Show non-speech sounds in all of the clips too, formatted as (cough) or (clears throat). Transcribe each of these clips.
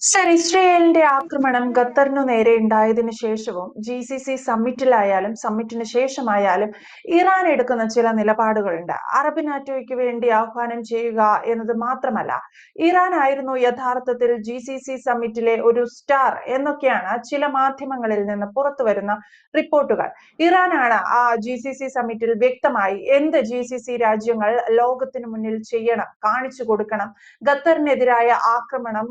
Sir ഇസ്രയേലിന്റെ ആക്രമണം ഖത്തറിനു നേരെ ഉണ്ടായതിനു ശേഷവും ജി സി സി സമ്മിറ്റിലായാലും സമ്മിറ്റിന് ശേഷമായാലും ഇറാൻ എടുക്കുന്ന ചില നിലപാടുകളുണ്ട്. അറബ് നാറ്റോയ്ക്ക് വേണ്ടി ആഹ്വാനം ചെയ്യുക എന്നത് മാത്രമല്ല ഇറാൻ ആയിരുന്നു യഥാർത്ഥത്തിൽ ജി സി സി സമ്മിറ്റിലെ ഒരു സ്റ്റാർ എന്നൊക്കെയാണ് ചില മാധ്യമങ്ങളിൽ നിന്ന് പുറത്തു വരുന്ന റിപ്പോർട്ടുകൾ. ഇറാനാണ് ആ ജി സി സി സമ്മിറ്റിൽ വ്യക്തമായി എന്ത് ജി സി സി രാജ്യങ്ങൾ ലോകത്തിന് മുന്നിൽ ചെയ്യണം കാണിച്ചു കൊടുക്കണം ഖത്തറിനെതിരായ ആക്രമണം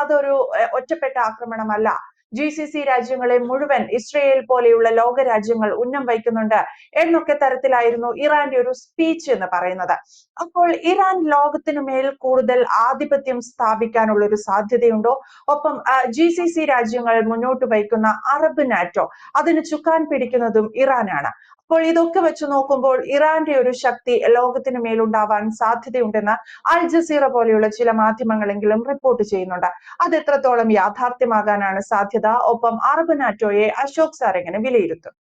അതൊരു ഏർ, ഒറ്റപ്പെട്ട ആക്രമണമല്ല. ജി സി സി രാജ്യങ്ങളെ മുഴുവൻ ഇസ്രയേൽ പോലെയുള്ള ലോക രാജ്യങ്ങൾ ഉന്നം വയ്ക്കുന്നുണ്ട് എന്നൊക്കെ തരത്തിലായിരുന്നു ഇറാന്റെ ഒരു സ്പീച്ച് എന്ന് പറയുന്നത്. അപ്പോൾ ഇറാൻ ലോകത്തിനു മേൽ കൂടുതൽ ആധിപത്യം സ്ഥാപിക്കാനുള്ള ഒരു സാധ്യതയുണ്ടോ? ഒപ്പം ജി സി സി രാജ്യങ്ങൾ മുന്നോട്ട് വയ്ക്കുന്ന അറബ് നാറ്റോ അതിന് ചുക്കാൻ പിടിക്കുന്നതും ഇറാനാണ്. അപ്പോൾ ഇതൊക്കെ വെച്ച് നോക്കുമ്പോൾ ഇറാന്റെ ഒരു ശക്തി ലോകത്തിന് മേലുണ്ടാവാൻ സാധ്യതയുണ്ടെന്ന് അൽ ജസീറ പോലെയുള്ള ചില മാധ്യമങ്ങളെങ്കിലും റിപ്പോർട്ട് ചെയ്യുന്നുണ്ട്. അത് എത്രത്തോളം യാഥാർത്ഥ്യമാകാനാണ് സാധ്യത? ഒപ്പം അറബ് നാറ്റോയെ അശോക് സാർ എങ്ങനെ വിലയിരുത്തും?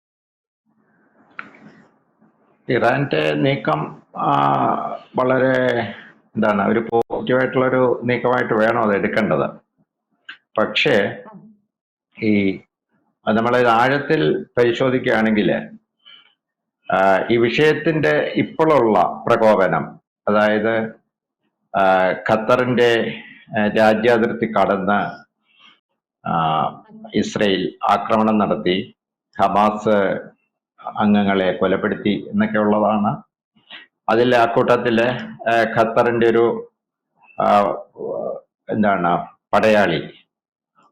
ഇറാന്റെ നീക്കം വളരെ എന്താണ് ഒരു പോസിറ്റീവായിട്ടുള്ളൊരു നീക്കമായിട്ട് വേണം അത് എടുക്കേണ്ടത്. പക്ഷേ ഈ നമ്മൾ ആഴത്തിൽ പരിശോധിക്കുകയാണെങ്കിൽ ഈ വിഷയത്തിന്റെ ഇപ്പോഴുള്ള പ്രകോപനം അതായത് ഖത്തറിന്റെ രാജ്യാതിർത്തി കടന്ന് ഇസ്രയേൽ ആക്രമണം നടത്തി ഹമാസ് അംഗങ്ങളെ കൊലപ്പെടുത്തി എന്നൊക്കെ ഉള്ളതാണ് അതിൽ ആ കൂട്ടത്തിൽ ഖത്തറിന്റെ ഒരു എന്താണ് പടയാളി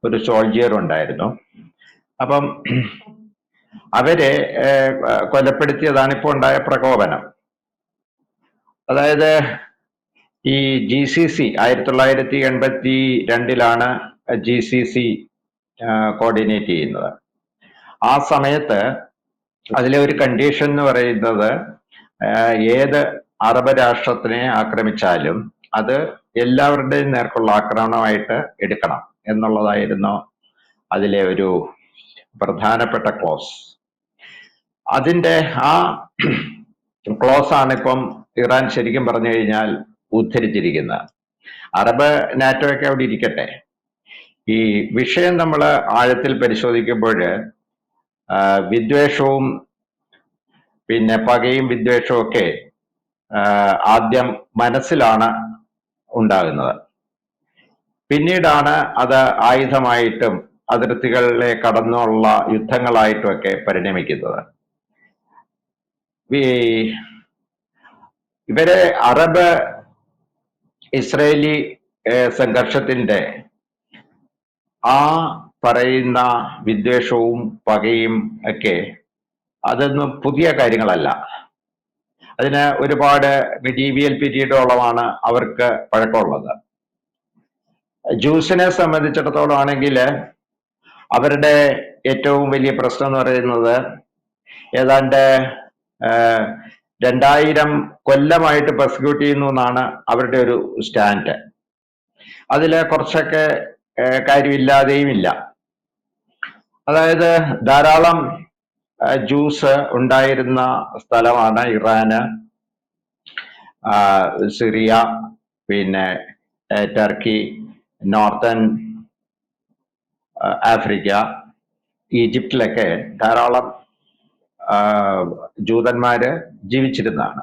ഒരു സോൾജിയർ ഉണ്ടായിരുന്നു. അപ്പം അവരെ കൊലപ്പെടുത്തിയതാണ് ഇപ്പോൾ ഉണ്ടായ പ്രകോപനം. അതായത് ഈ ജി സി സി ആയിരത്തി തൊള്ളായിരത്തി എൺപത്തി രണ്ടിലാണ് ജി സി സി കോർഡിനേറ്റ് ചെയ്യുന്നത്. ആ സമയത്ത് അതിലെ ഒരു കണ്ടീഷൻ എന്ന് പറയുന്നത് ഏത് അറബ് രാഷ്ട്രത്തിനെ ആക്രമിച്ചാലും അത് എല്ലാവരുടെയും നേർക്കുള്ള ആക്രമണമായിട്ട് എടുക്കണം എന്നുള്ളതായിരുന്നു അതിലെ ഒരു പ്രധാനപ്പെട്ട ക്ലോസ് അതിന്റെ ആ ക്ലോസ് ആണ് ഇപ്പം ഇറാൻ ശരിക്കും പറഞ്ഞു കഴിഞ്ഞാൽ ഉദ്ധരിച്ചിരിക്കുന്നത് അറബ് നാറ്റോയൊക്കെ അവിടെ ഇരിക്കട്ടെ. ഈ വിഷയം നമ്മൾ ആഴത്തിൽ പരിശോധിക്കുമ്പോൾ വിദ്വേഷവും പിന്നെ പകയും വിദ്വേഷവും ഒക്കെ ആദ്യം മനസ്സിലാണ് ഉണ്ടാകുന്നത്. പിന്നീടാണ് അത് ആയുധമായിട്ടും അതിർത്തികളിലെ കടന്നുള്ള യുദ്ധങ്ങളായിട്ടൊക്കെ പരിണമിക്കുന്നത്. ഇവരെ അറബ് ഇസ്രയേലി ഏഹ്, സംഘർഷത്തിന്റെ ആ പറയുന്ന വിദ്വേഷവും പകയും ഒക്കെ അതൊന്നും പുതിയ കാര്യങ്ങളല്ല. അതിന് ഒരുപാട് മെഡീവിയൽ പീരീഡോളമാണ് അവർക്ക് പഴക്കമുള്ളത്. ജ്യൂസിനെ സംബന്ധിച്ചിടത്തോളം ആണെങ്കിൽ അവരുടെ ഏറ്റവും വലിയ പ്രശ്നം എന്ന് പറയുന്നത് ഏതാണ്ട് രണ്ടായിരം കൊല്ലമായിട്ട് പ്രോസിക്യൂട്ട് ചെയ്യുന്നു എന്നാണ് അവരുടെ ഒരു സ്റ്റാൻഡ് അതിൽ കുറച്ചൊക്കെ ആഹ്, കാര്യമില്ലാതെയും ഇല്ല. അതായത് ധാരാളം ജ്യൂസ് ഉണ്ടായിരുന്ന സ്ഥലമാണ് ഇറാന് സിറിയ പിന്നെ ടർക്കി നോർത്തേൺ ആഫ്രിക്ക ഈജിപ്തിലൊക്കെ ധാരാളം ജൂതന്മാര് ജീവിച്ചിരുന്നതാണ്.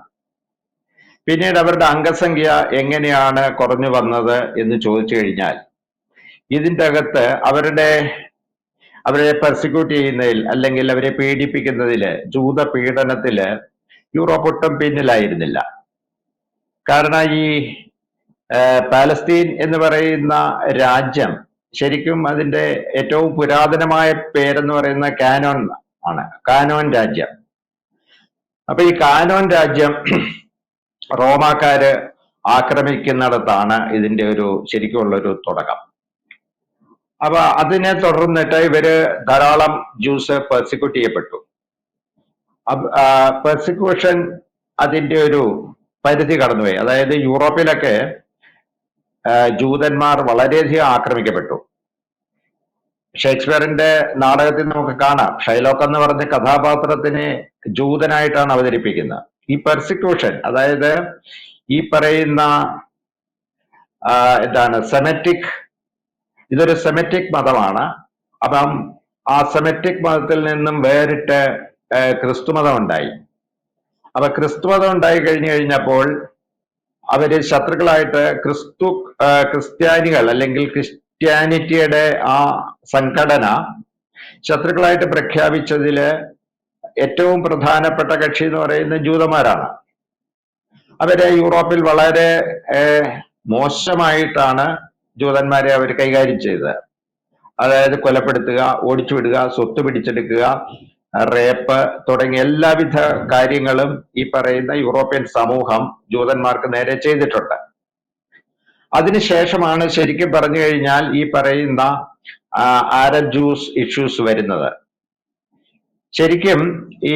പിന്നീട് അവരുടെ അംഗസംഖ്യ എങ്ങനെയാണ് കുറഞ്ഞു വന്നത് എന്ന് ചോദിച്ചു കഴിഞ്ഞാൽ ഇതിന്റെ അകത്ത് അവരുടെ അവരെ പെർസിക്യൂട്ട് ചെയ്യുന്നതിൽ അല്ലെങ്കിൽ അവരെ പീഡിപ്പിക്കുന്നതിൽ ജൂത പീഡനത്തിൽ യൂറോപ്പ് ഒട്ടും പിന്നിലായിരുന്നില്ല. കാരണം ഈ പാലസ്തീൻ എന്ന് പറയുന്ന രാജ്യം ശരിക്കും അതിന്റെ ഏറ്റവും പുരാതനമായ പേരെന്ന് പറയുന്ന കാനോൻ ആണ് കാനോൻ രാജ്യം. അപ്പൊ ഈ കാനോൻ രാജ്യം (clears throat) റോമാക്കാര് ആക്രമിക്കുന്നിടത്താണ് ഇതിന്റെ ഒരു ശരിക്കുള്ള ഒരു തുടക്കം. അപ്പൊ അതിനെ തുടർന്നിട്ട് ഇവർ ധാരാളം ജ്യൂസ് പെർസിക്യൂട്ട് ചെയ്യപ്പെട്ടു. പെർസിക്യൂഷൻ അതിന്റെ ഒരു പരിധി കടന്നുപോയി. അതായത് യൂറോപ്പിലൊക്കെ ജൂതന്മാർ വളരെയധികം ആക്രമിക്കപ്പെട്ടു. ഷേക്സ്പിയറിന്റെ നാടകത്തിൽ നമുക്ക് കാണാം. ഷൈലോക്ക് എന്ന് പറഞ്ഞ കഥാപാത്രത്തിനെ ജൂതനായിട്ടാണ് അവതരിപ്പിക്കുന്നത്. ഈ പെർസിക്യൂഷൻ അതായത് ഈ പറയുന്ന എന്താണ് സെമറ്റിക് ഇതൊരു സെമറ്റിക് മതമാണ്. അപ്പം ആ സെമറ്റിക് മതത്തിൽ നിന്നും വേറിട്ട് ക്രിസ്തുമതം ഉണ്ടായി. അപ്പൊ ക്രിസ്തുമതം ഉണ്ടായി കഴിഞ്ഞു കഴിഞ്ഞപ്പോൾ അവർ ശത്രുക്കളായിട്ട് ക്രിസ്തു ക്രിസ്ത്യാനികൾ അല്ലെങ്കിൽ ക്രിസ്ത്യാനിറ്റിയുടെ ആ സംഘടന ശത്രുക്കളായിട്ട് പ്രഖ്യാപിച്ചതിൽ ഏറ്റവും പ്രധാനപ്പെട്ട കക്ഷി എന്ന് പറയുന്നത് ജൂതന്മാരാണ്. അവരെ യൂറോപ്പിൽ വളരെ മോശമായിട്ടാണ് ജൂതന്മാരെ അവർ കൈകാര്യം ചെയ്തത്. അതായത് കൊലപ്പെടുത്തുക ഓടിച്ചു വിടുക സ്വത്ത് പിടിച്ചെടുക്കുക റേപ്പ് തുടങ്ങിയ എല്ലാവിധ കാര്യങ്ങളും ഈ പറയുന്ന യൂറോപ്യൻ സമൂഹം ജൂതന്മാർക്ക് നേരെ ചെയ്തിട്ടുണ്ട്. അതിനുശേഷമാണ് ശരിക്കും പറഞ്ഞു കഴിഞ്ഞാൽ ഈ പറയുന്ന ആര ജൂസ് ഇഷ്യൂസ് വരുന്നത്. ശരിക്കും ഈ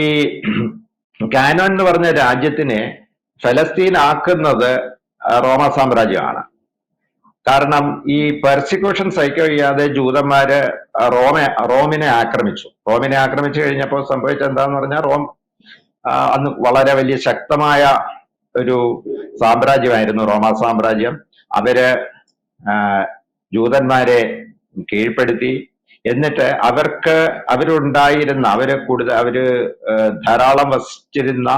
കാനോൻ എന്ന് പറഞ്ഞ രാജ്യത്തിനെ ഫലസ്തീൻ ആക്കുന്നത് റോമ സാമ്രാജ്യമാണ്. കാരണം ഈ പെർസിക്യൂഷൻ സഹിക്കാൻ ചെയ്യാതെ ജൂതന്മാര് റോമ റോമിനെ ആക്രമിച്ചു. റോമിനെ ആക്രമിച്ചു കഴിഞ്ഞപ്പോൾ സംഭവിച്ചത് എന്താന്ന് പറഞ്ഞാൽ റോം അന്ന് വളരെ വലിയ ശക്തമായ ഒരു സാമ്രാജ്യമായിരുന്നു റോമ സാമ്രാജ്യം. അവർ ജൂതന്മാരെ കീഴ്പ്പെടുത്തി. എന്നിട്ട് അവർക്ക് അവരുണ്ടായിരുന്ന അവർ കൂടുതൽ അവർ ധാരാളം വസിച്ചിരുന്ന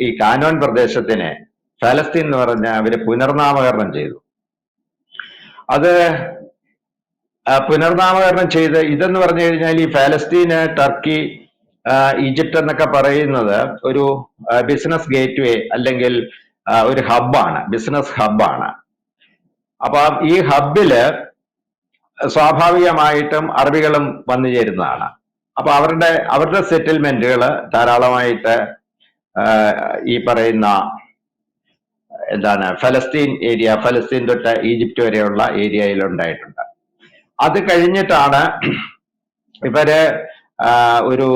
ഈ കാനോൻ പ്രദേശത്തിനെ ഫലസ്തീൻ എന്ന് പറഞ്ഞ അവർ പുനർനാമകരണം ചെയ്തു. അത് പുനർനാമകരണം ചെയ്ത് ഇതെന്ന് പറഞ്ഞു കഴിഞ്ഞാൽ ഈ ഫലസ്തീന് ടർക്കി ഈജിപ്റ്റ് എന്നൊക്കെ പറയുന്നത് ഒരു ബിസിനസ് ഗേറ്റ്വേ അല്ലെങ്കിൽ ഒരു ഹബ്ബാണ് ബിസിനസ് ഹബ്ബാണ് അപ്പൊ ഈ ഹബ്ബിൽ സ്വാഭാവികമായിട്ടും അറബികളും വന്നു ചേരുന്നതാണ്. അപ്പൊ അവരുടെ അവരുടെ സെറ്റിൽമെന്റുകൾ ധാരാളമായിട്ട് ഈ പറയുന്ന എന്താണ് ഫലസ്തീൻ ഏരിയ ഫലസ്തീൻ തൊട്ട് ഈജിപ്റ്റ് വരെയുള്ള ഏരിയയിൽ ഉണ്ടായിട്ടുണ്ട് അത് കഴിഞ്ഞിട്ടാണ് ഇവർ ഒരു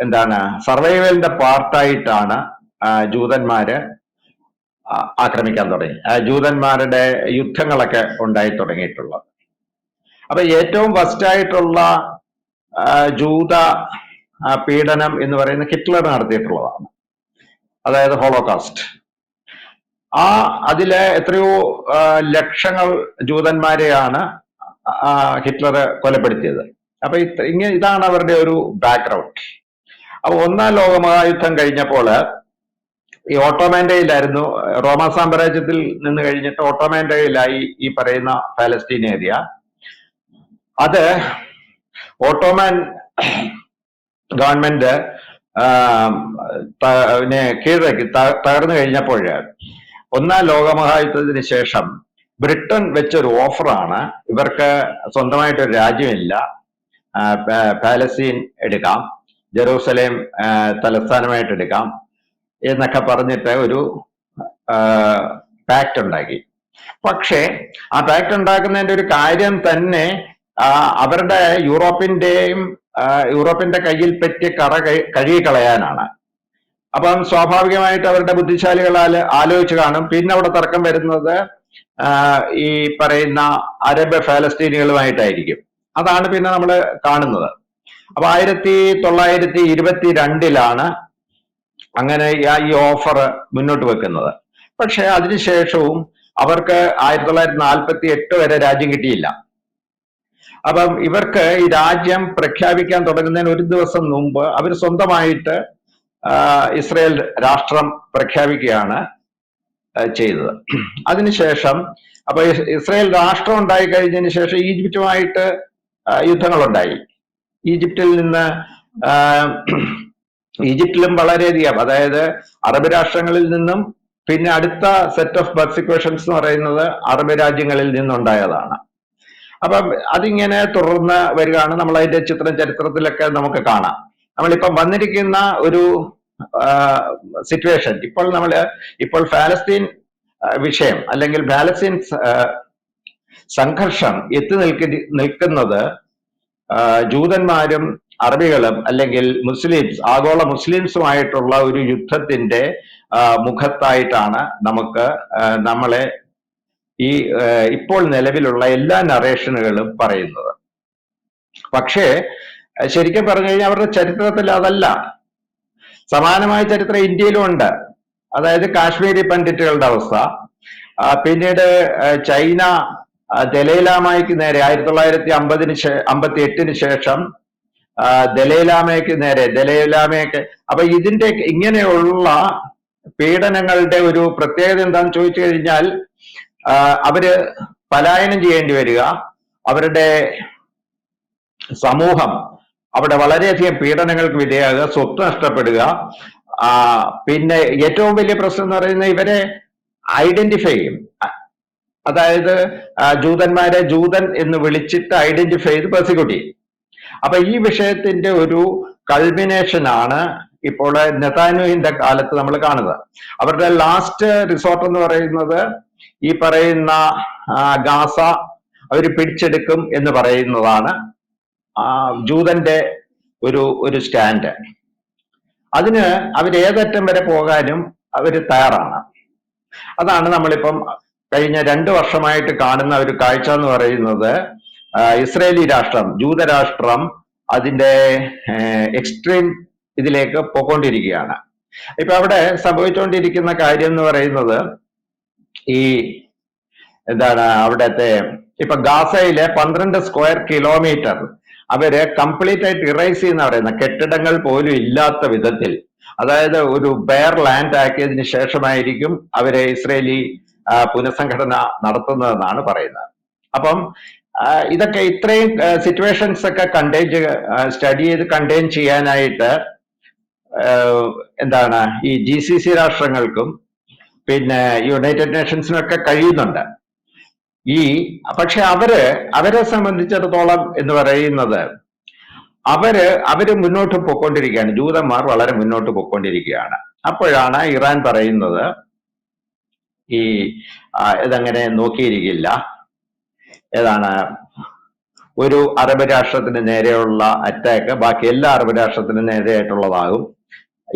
എന്താണ് സർവൈവലിന്റെ പാർട്ടായിട്ടാണ് ജൂതന്മാര് ആക്രമിക്കാൻ തുടങ്ങി. ജൂതന്മാരുടെ യുദ്ധങ്ങളൊക്കെ ഉണ്ടായി തുടങ്ങിയിട്ടുള്ളത്. അപ്പൊ ഏറ്റവും ഫസ്റ്റ് ആയിട്ടുള്ള ആ, ജൂത പീഡനം എന്ന് പറയുന്നത് ഹിറ്റ്ലർ നടത്തിയിട്ടുള്ളതാണ്. അതായത് ഹോളോകാസ്റ്റ്. ആ അതിലെ എത്രയോ ലക്ഷങ്ങൾ ജൂതന്മാരെയാണ് ഹിറ്റ്ലർ കൊലപ്പെടുത്തിയത്. അപ്പൊ ഇങ്ങനെ ഇതാണ് അവരുടെ ഒരു ബാക്ക്ഗ്രൗണ്ട് അപ്പൊ ഒന്നാം ലോക മഹായുദ്ധം കഴിഞ്ഞപ്പോൾ ഈ ഓട്ടോമാൻഡയിലായിരുന്നു റോമൻ റോമ സാമ്രാജ്യത്തിൽ നിന്ന് കഴിഞ്ഞിട്ട് ഓട്ടോമാൻഡയിലായി ഈ പറയുന്ന പാലസ്തീൻ ഏരിയ. അത് ഓട്ടോമാൻ ഗവൺമെന്റ് കീഴടക്കി തകർന്നു കഴിഞ്ഞപ്പോൾ ഒന്നാം ലോകമഹായുദ്ധത്തിന് ശേഷം ബ്രിട്ടൻ വെച്ചൊരു ഓഫറാണ്. ഇവർക്ക് സ്വന്തമായിട്ടൊരു രാജ്യമില്ല. പാലസ്തീൻ എടുക്കാം. ജെറൂസലേം തലസ്ഥാനമായിട്ട് എടുക്കാം എന്നൊക്കെ പറഞ്ഞിട്ട് ഒരു പാക്റ്റ് ഉണ്ടാക്കി. പക്ഷേ ആ പാക്റ്റ് ഉണ്ടാക്കുന്നതിന്റെ ഒരു കാര്യം തന്നെ അവരുടെ യൂറോപ്പിന്റെയും യൂറോപ്പിന്റെ കയ്യിൽ പറ്റിയ കറ കഴി- കഴുകിക്കളയാനാണ്. അപ്പം സ്വാഭാവികമായിട്ട് അവരുടെ ബുദ്ധിശാലികൾ ആല- ആലോചിച്ച് കാണും. പിന്നെ അവിടെ തർക്കം വരുന്നത് ഈ പറയുന്ന അറബ് ഫലസ്തീനികളുമായിട്ടായിരിക്കും. അതാണ് പിന്നെ നമ്മൾ കാണുന്നത്. അപ്പൊ ആയിരത്തി തൊള്ളായിരത്തി ഇരുപത്തി രണ്ടിലാണ് അങ്ങനെ ഈ- ഓഫർ മുന്നോട്ട് വെക്കുന്നത്. പക്ഷെ അതിനുശേഷവും അവർക്ക് ആയിരത്തി തൊള്ളായിരത്തി നാൽപ്പത്തി എട്ട് വരെ രാജ്യം കിട്ടിയില്ല. അപ്പം ഇവർക്ക് ഈ രാജ്യം പ്രഖ്യാപിക്കാൻ തുടങ്ങുന്നതിന് ഒരു ദിവസം മുമ്പ് അവർ സ്വന്തമായിട്ട് ഇസ്രയേൽ രാഷ്ട്രം പ്രഖ്യാപിക്കുകയാണ് ചെയ്തത്. അതിനുശേഷം അപ്പൊ ഇസ് ഇസ്രയേൽ രാഷ്ട്രം ഉണ്ടായി കഴിഞ്ഞതിന് ശേഷം ഈജിപ്തുമായിട്ട് യുദ്ധങ്ങളുണ്ടായി. ഈജിപ്തിൽ നിന്ന് ഈജിപ്തിലും വളരെയധികം അതായത് അറബ് രാഷ്ട്രങ്ങളിൽ നിന്നും പിന്നെ അടുത്ത സെറ്റ് ഓഫ് പെർസിക്യൂഷൻസ് എന്ന് പറയുന്നത് അറബ് രാജ്യങ്ങളിൽ നിന്നുണ്ടായതാണ്. അപ്പം അതിങ്ങനെ തുടർന്ന് വരികയാണ്. നമ്മൾ അതിന്റെ ചിത്രം ചരിത്രത്തിലൊക്കെ നമുക്ക് കാണാം. നമ്മളിപ്പം വന്നിരിക്കുന്ന ഒരു സിറ്റുവേഷൻ ഇപ്പോൾ നമ്മൾ ഇപ്പോൾ ഫാലസ്തീൻ വിഷയം അല്ലെങ്കിൽ ഫാലസ്തീൻ സംഘർഷം എത്തി നിൽക്കി നിൽക്കുന്നത് ജൂതന്മാരും അറബികളും അല്ലെങ്കിൽ മുസ്ലിംസ് ആഗോള മുസ്ലിംസുമായിട്ടുള്ള ഒരു യുദ്ധത്തിന്റെ മുഖത്തായിട്ടാണ് നമുക്ക് നമ്മളെ ഈ ഇപ്പോൾ നിലവിലുള്ള എല്ലാ നറേഷനുകളും പറയുന്നത്. പക്ഷേ ശരിക്കും പറഞ്ഞു കഴിഞ്ഞാൽ അവരുടെ ചരിത്രത്തിൽ അതല്ല. സമാനമായ ചരിത്രം ഇന്ത്യയിലും ഉണ്ട്. അതായത് കാശ്മീരി പണ്ഡിറ്റുകളുടെ അവസ്ഥ. പിന്നീട് ചൈന ദലൈലാമയ്ക്ക് നേരെ ആയിരത്തി തൊള്ളായിരത്തി അമ്പതിന് അമ്പത്തി എട്ടിന് ശേഷം ദലൈലാമയ്ക്ക് നേരെ ദലൈലാമയ്ക്ക് അപ്പൊ ഇതിന്റെ ഇങ്ങനെയുള്ള പീഡനങ്ങളുടെ ഒരു പ്രത്യേകത എന്താണെന്ന് ചോദിച്ചു കഴിഞ്ഞാൽ അവർ പലായനം ചെയ്യേണ്ടി വരിക. അവരുടെ സമൂഹം അവിടെ വളരെയധികം പീഡനങ്ങൾക്ക് വിധേയമാകുക സ്വത്ത് നഷ്ടപ്പെടുക. പിന്നെ ഏറ്റവും വലിയ പ്രശ്നം എന്ന് പറയുന്നത് ഇവരെ ഐഡന്റിഫൈ ചെയ്യും. അതായത് ജൂതന്മാരെ ജൂതൻ എന്ന് വിളിച്ചിട്ട് ഐഡന്റിഫൈ ചെയ്ത് പ്രോസിക്യൂട്ട് ചെയ്യും. അപ്പൊ ഈ വിഷയത്തിന്റെ ഒരു കൾമിനേഷൻ ആണ് ഇപ്പോൾ നെതാനുവിന്റെ കാലത്ത് നമ്മൾ കാണുന്നത്. അവരുടെ ലാസ്റ്റ് റിസോർട്ട് എന്ന് പറയുന്നത് ഈ പറയുന്ന ഗാസ അവർ പിടിച്ചെടുക്കും എന്ന് പറയുന്നതാണ്. ജൂതന്റെ ഒരു ഒരു സ്റ്റാൻഡ്. അതിന് അവർ ഏതറ്റം വരെ പോകാനും അവർ തയ്യാറാണ്. അതാണ് നമ്മളിപ്പം കഴിഞ്ഞ രണ്ട് വർഷമായിട്ട് കാണുന്ന ഒരു കാഴ്ച എന്ന് പറയുന്നത് ഇസ്രയേലി രാഷ്ട്രം ജൂതരാഷ്ട്രം അതിന്റെ എക്സ്ട്രീം ഇതിലേക്ക് പോയിക്കൊണ്ടിരിക്കുകയാണ്. ഇപ്പൊ അവിടെ സംഭവിച്ചുകൊണ്ടിരിക്കുന്ന കാര്യം എന്ന് പറയുന്നത് ഈ എന്താണ് അവിടത്തെ ഇപ്പൊ ഗാസയിലെ പന്ത്രണ്ട് സ്ക്വയർ കിലോമീറ്റർ അവർ കംപ്ലീറ്റ് ആയിട്ട് ഇറൈസ് ചെയ്യുന്ന പറയുന്ന കെട്ടിടങ്ങൾ പോലും ഇല്ലാത്ത വിധത്തിൽ അതായത് ഒരു ബെയർ ലാൻഡ് ആക്കിയതിന് ശേഷമായിരിക്കും അവരെ ഇസ്രേലി പുനഃസംഘടന നടത്തുന്നതെന്നാണ് പറയുന്നത്. അപ്പം ഇതൊക്കെ ഇത്രയും സിറ്റുവേഷൻസ് ഒക്കെ കണ്ടെയ്ൻ സ്റ്റഡി ചെയ്ത് കണ്ടെയ്ൻ ചെയ്യാനായിട്ട് എന്താണ് ഈ ജി സി സി രാഷ്ട്രങ്ങൾക്കും പിന്നെ യുണൈറ്റഡ് നേഷൻസിനും ഒക്കെ കഴിയുന്നുണ്ട്. ഈ പക്ഷെ അവർ അവരെ സംബന്ധിച്ചിടത്തോളം എന്ന് പറയുന്നത് അവർ അവർ മുന്നോട്ട് പൊയ്ക്കൊണ്ടിരിക്കുകയാണ്. ജൂതന്മാർ വളരെ മുന്നോട്ട് പൊയ്ക്കൊണ്ടിരിക്കുകയാണ്. അപ്പോഴാണ് ഇറാൻ പറയുന്നത് ഈ ഇതങ്ങനെ നോക്കിയിരിക്കില്ല. ഏതാണ് ഒരു അറബ് രാഷ്ട്രത്തിന് നേരെയുള്ള അറ്റാക്ക് ബാക്കി എല്ലാ അറബ് രാഷ്ട്രത്തിനും നേരെയായിട്ടുള്ളതാകും.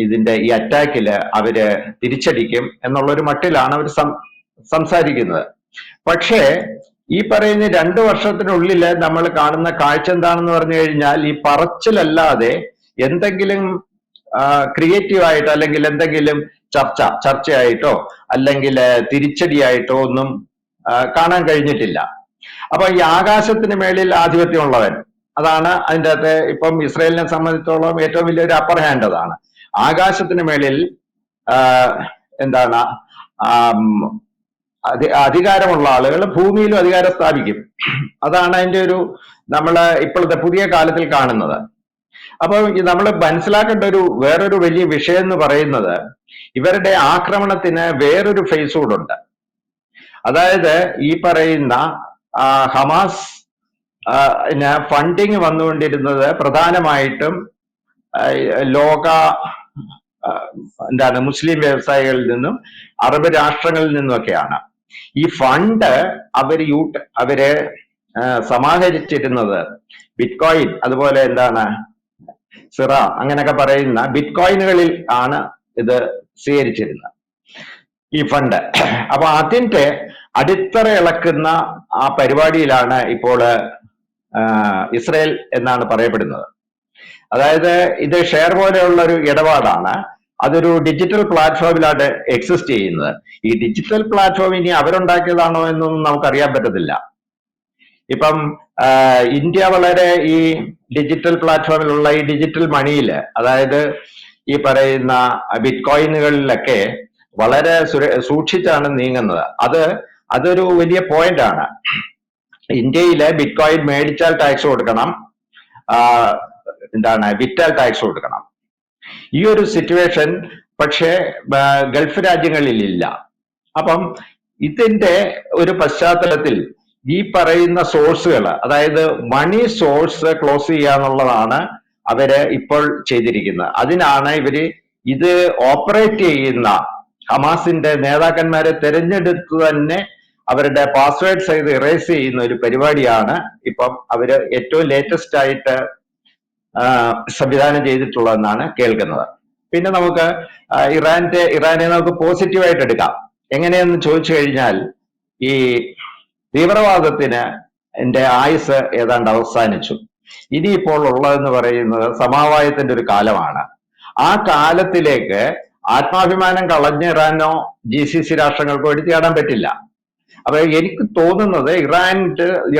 ഇതിന്റെ ഈ അറ്റാക്കിൽ അവർ തിരിച്ചടിക്കും എന്നുള്ള ഒരു മട്ടിലാണ് അവർ സംസാരിക്കുന്നത്. പക്ഷേ ഈ പറയുന്ന രണ്ടു വർഷത്തിനുള്ളിൽ നമ്മൾ കാണുന്ന കാഴ്ച എന്താണെന്ന് പറഞ്ഞു കഴിഞ്ഞാൽ ഈ പറച്ചിലല്ലാതെ എന്തെങ്കിലും ക്രിയേറ്റീവ് ആയിട്ട് അല്ലെങ്കിൽ എന്തെങ്കിലും ചർച്ച ചർച്ചയായിട്ടോ അല്ലെങ്കിൽ തിരിച്ചടിയായിട്ടോ ഒന്നും കാണാൻ കഴിഞ്ഞിട്ടില്ല. അപ്പൊ ഈ ആകാശത്തിന് മേളിൽ ആധിപത്യമുള്ളവൻ അതാണ് അതിന്റെ അകത്ത് ഇപ്പം ഇസ്രയേലിനെ സംബന്ധിച്ചോളം ഏറ്റവും വലിയൊരു അപ്പർ ഹാൻഡ് അതാണ്. ആകാശത്തിന് മേളിൽ എന്താണ് അധികാരമുള്ള ആളുകൾ ഭൂമിയിലും അധികാരം സ്ഥാപിക്കും. അതാണ് അതിന്റെ ഒരു നമ്മൾ ഇപ്പോഴത്തെ പുതിയ കാലത്തിൽ കാണുന്നത്. അപ്പൊ നമ്മൾ മനസ്സിലാക്കേണ്ട ഒരു വേറൊരു വലിയ വിഷയം എന്ന് പറയുന്നത് ഇവരുടെ ആക്രമണത്തിന് വേറൊരു ഫേസ് ഉണ്ട്. അതായത് ഈ പറയുന്ന ഹമാസ് ഫണ്ടിങ് വന്നുകൊണ്ടിരുന്നത് പ്രധാനമായിട്ടും ലോക എന്താണ് മുസ്ലിം വ്യവസായികളിൽ നിന്നും അറബ് രാഷ്ട്രങ്ങളിൽ നിന്നുമൊക്കെയാണ്. ഈ ഫണ്ട് അവർ യൂട്ട് അവർ സമാഹരിച്ചിരുന്നത് ബിറ്റ്കോയിൻ അതുപോലെ എന്താണ് സിറ അങ്ങനെയൊക്കെ പറയുന്ന ബിറ്റ്കോയിനുകളിൽ ആണ് ഇത് സ്വീകരിച്ചിരുന്നത് ഈ ഫണ്ട് അപ്പൊ അതിന്റെ അടിത്തറ ഇളക്കുന്ന ആ പരിപാടിയിലാണ് ഇപ്പോൾ ഇസ്രയേൽ എന്നാണ് പറയപ്പെടുന്നത്. അതായത് ഇത് ഷെയർ പോലെയുള്ള ഒരു ഇടപാടാണ്. അതൊരു ഡിജിറ്റൽ പ്ലാറ്റ്ഫോമിലാണ് എക്സിസ്റ്റ് ചെയ്യുന്നത്. ഈ ഡിജിറ്റൽ പ്ലാറ്റ്ഫോം ഇനി അവരുണ്ടാക്കിയതാണോ എന്നൊന്നും നമുക്കറിയാൻ പറ്റത്തില്ല. ഇപ്പം ഇന്ത്യ വളരെ ഈ ഡിജിറ്റൽ പ്ലാറ്റ്ഫോമിലുള്ള ഈ ഡിജിറ്റൽ മണിയിൽ അതായത് ഈ പറയുന്ന ബിറ്റ് കോയിനുകളിലൊക്കെ വളരെ സൂക്ഷിച്ചാണ് നീങ്ങുന്നത്. അത് അതൊരു വലിയ പോയിന്റ് ആണ് ഇന്ത്യയിലെ ബിറ്റ്കോയിൻ മേടിച്ചാൽ ടാക്സ് കൊടുക്കണം. എന്താണ് വിറ്റാൽ ടാക്സ് കൊടുക്കണം. ഈ ഒരു സിറ്റുവേഷൻ പക്ഷേ ഗൾഫ് രാജ്യങ്ങളിൽ ഇല്ല അപ്പം ഇതിന്റെ ഒരു പശ്ചാത്തലത്തിൽ ഈ പറയുന്ന സോഴ്സുകൾ അതായത് മണി സോഴ്സ് ക്ലോസ് ചെയ്യുക എന്നുള്ളതാണ് അവർ ഇപ്പോൾ ചെയ്തിരിക്കുന്നത്. അതിനാണ് ഇവർ ഇത് ഓപ്പറേറ്റ് ചെയ്യുന്ന ഹമാസിന്റെ നേതാക്കന്മാരെ തെരഞ്ഞെടുത്ത് തന്നെ അവരുടെ പാസ്വേഡ് സഹിതം ഇറേസ് ചെയ്യുന്ന ഒരു പരിപാടിയാണ് ഇപ്പം അവർ ഏറ്റവും ലേറ്റസ്റ്റ് ആയിട്ട് സംവിധാനം ചെയ്തിട്ടുള്ളതെന്നാണ് കേൾക്കുന്നത്. പിന്നെ നമുക്ക് ഇറാന്റെ ഇറാനെ നമുക്ക് പോസിറ്റീവായിട്ട് എടുക്കാം. എങ്ങനെയെന്ന് ചോദിച്ചു കഴിഞ്ഞാൽ ഈ തീവ്രവാദത്തിന് എന്റെ ആയുസ് ഏതാണ്ട് അവസാനിച്ചു. ഇനിയിപ്പോൾ ഉള്ളതെന്ന് പറയുന്നത് സമവായത്തിന്റെ ഒരു കാലമാണ്. ആ കാലത്തിലേക്ക് ആത്മാഭിമാനം കളഞ്ഞിറാനോ ജി സി സി രാഷ്ട്രങ്ങൾക്കോ എടുത്തിയാടാൻ പറ്റില്ല. അപ്പൊ എനിക്ക് തോന്നുന്നത് ഇറാൻ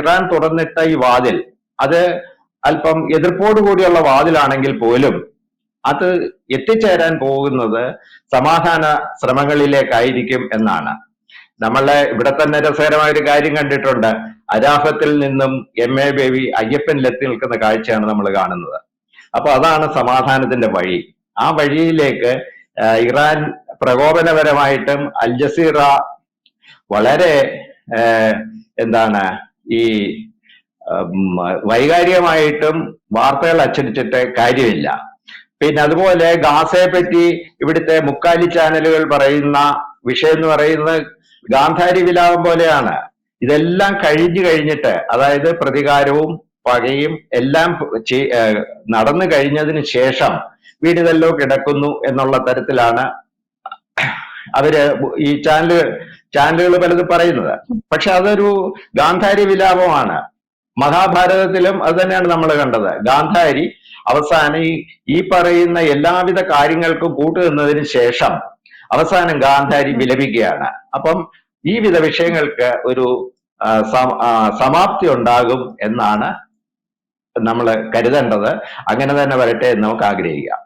ഇറാൻ തുറന്നിട്ട ഈ വാതിൽ അത് അല്പം എതിർപ്പോടു കൂടിയുള്ള വാതിലാണെങ്കിൽ പോലും അത് എത്തിച്ചേരാൻ പോകുന്നത് സമാധാന ശ്രമങ്ങളിലേക്കായിരിക്കും എന്നാണ്. നമ്മളെ ഇവിടെ തന്നെ രസകരമായ ഒരു കാര്യം കണ്ടിട്ടുണ്ട്. അരാഫത്തിൽ നിന്നും എം എ ബേബി അയ്യപ്പനിലെത്തി നിൽക്കുന്ന കാഴ്ചയാണ് നമ്മൾ കാണുന്നത്. അപ്പൊ അതാണ് സമാധാനത്തിന്റെ വഴി. ആ വഴിയിലേക്ക് ഇറാൻ പ്രകോപനപരമായിട്ടും അൽ ജസീറ വളരെ എന്താണ് ഈ വൈകാരികമായിട്ടും വാർത്തകൾ അച്ചടിച്ചിട്ട് കാര്യമില്ല. പിന്നെ അതുപോലെ ഗാസയെ പറ്റി ഇവിടുത്തെ മുക്കാലി ചാനലുകൾ പറയുന്ന വിഷയം എന്ന് പറയുന്നത് ഗാന്ധാരി വിലാപം പോലെയാണ്. ഇതെല്ലാം കഴിഞ്ഞു കഴിഞ്ഞിട്ട് അതായത് പ്രതികാരവും പകയും എല്ലാം നടന്നു കഴിഞ്ഞതിന് ശേഷം വീടുകളിലോ കിടക്കുന്നു എന്നുള്ള തരത്തിലാണ് അവർ ഈ ചാനൽ ചാനലുകൾ പലതും പറയുന്നത്. പക്ഷെ അതൊരു ഗാന്ധാരി വിലാപമാണ്. മഹാഭാരതത്തിലും അത് തന്നെയാണ് നമ്മൾ കണ്ടത്. ഗാന്ധാരി അവസാനം ഈ ഈ പറയുന്ന എല്ലാവിധ കാര്യങ്ങൾക്കും കൂട്ടുനിന്നതിന് ശേഷം അവസാനം ഗാന്ധാരി വിലപിക്കുകയാണ്. അപ്പം ഈ വിധ വിഷയങ്ങൾക്ക് ഒരു സമാപ്തി ഉണ്ടാകും എന്നാണ് നമ്മൾ കരുതേണ്ടത്. അങ്ങനെ തന്നെ വരട്ടെ എന്ന് നമുക്ക് ആഗ്രഹിക്കാം.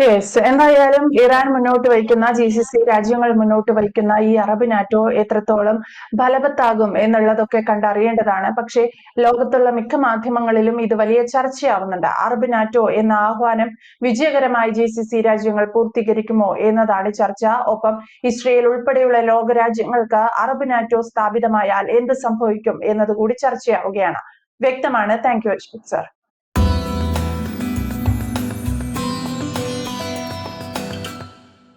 യെസ് എന്തായാലും ഇറാൻ മുന്നോട്ട് വയ്ക്കുന്ന ജി സി സി രാജ്യങ്ങൾ മുന്നോട്ട് വയ്ക്കുന്ന ഈ അറബ് നാറ്റോ എത്രത്തോളം ഫലവത്താകും എന്നുള്ളതൊക്കെ കണ്ടറിയേണ്ടതാണ്. പക്ഷേ ലോകത്തുള്ള മിക്ക മാധ്യമങ്ങളിലും ഇത് വലിയ ചർച്ചയാവുന്നുണ്ട്. അറബ് നാറ്റോ എന്ന ആഹ്വാനം വിജയകരമായി ജി സി സി രാജ്യങ്ങൾ പൂർത്തീകരിക്കുമോ എന്നതാണ് ചർച്ച. ഒപ്പം ഇസ്രയേൽ ഉൾപ്പെടെയുള്ള ലോകരാജ്യങ്ങൾക്ക് അറബ് നാറ്റോ സ്ഥാപിതമായാൽ എന്ത് സംഭവിക്കും എന്നതുകൂടി ചർച്ചയാവുകയാണ്. വ്യക്തമാണ്. Thank you Achyut sir